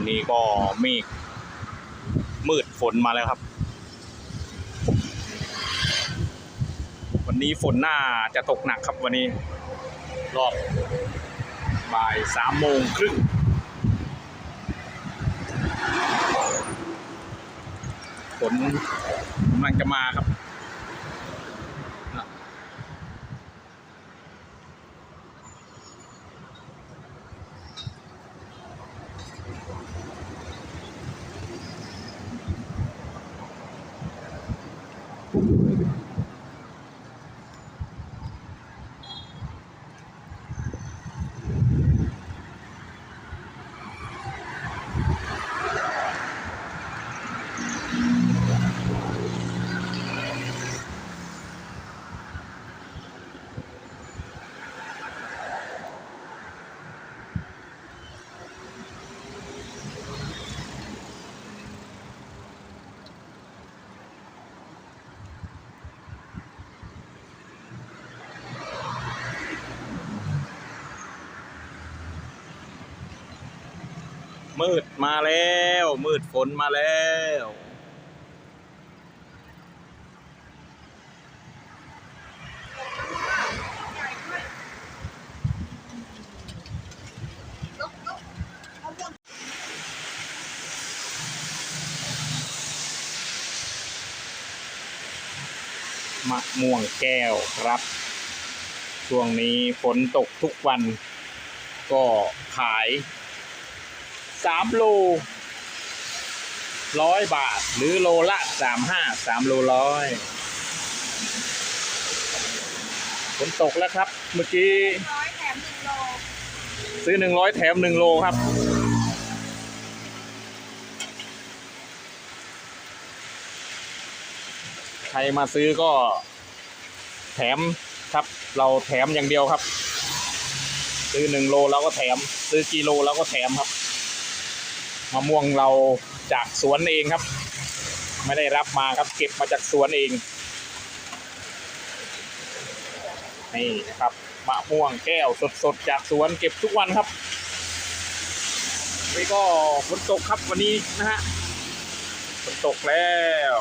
วันนี้ก็เมฆมืดฝนมาแล้วครับ วันนี้ฝนหน่าจะตกหนักครับวันนี้ รอบบ่ายสามโมงครึ่งฝนกำลังจะมาครับ มืดมาแล้ว มืดฝนมาแล้ว มะม่วงแก้วครับ ช่วงนี้ฝนตกทุกวันก็ขาย สามโลร้อยบาท หรือโลละสามห้าสามโลร้อยฝนตกแล้วครับ เมื่อกี้ร้อยแถมหนึ่งโลซื้อหนึ่งร้อยแถมหนึ่งโลครับ ใครมาซื้อก็ แถมครับ เราแถมอย่างเดียวครับ ซื้อหนึ่งโลเราก็แถม ซื้อกิโลเราก็แถมครับ มะม่วงเราจากสวนเองครับ ไม่ได้รับมาครับ เก็บมาจากสวนเองนี่นะครับมะม่วงแก้วสดๆจากสวนเก็บทุกวันครับนี่ก็ฝนตกครับวันนี้นะฮะฝนตกแล้ว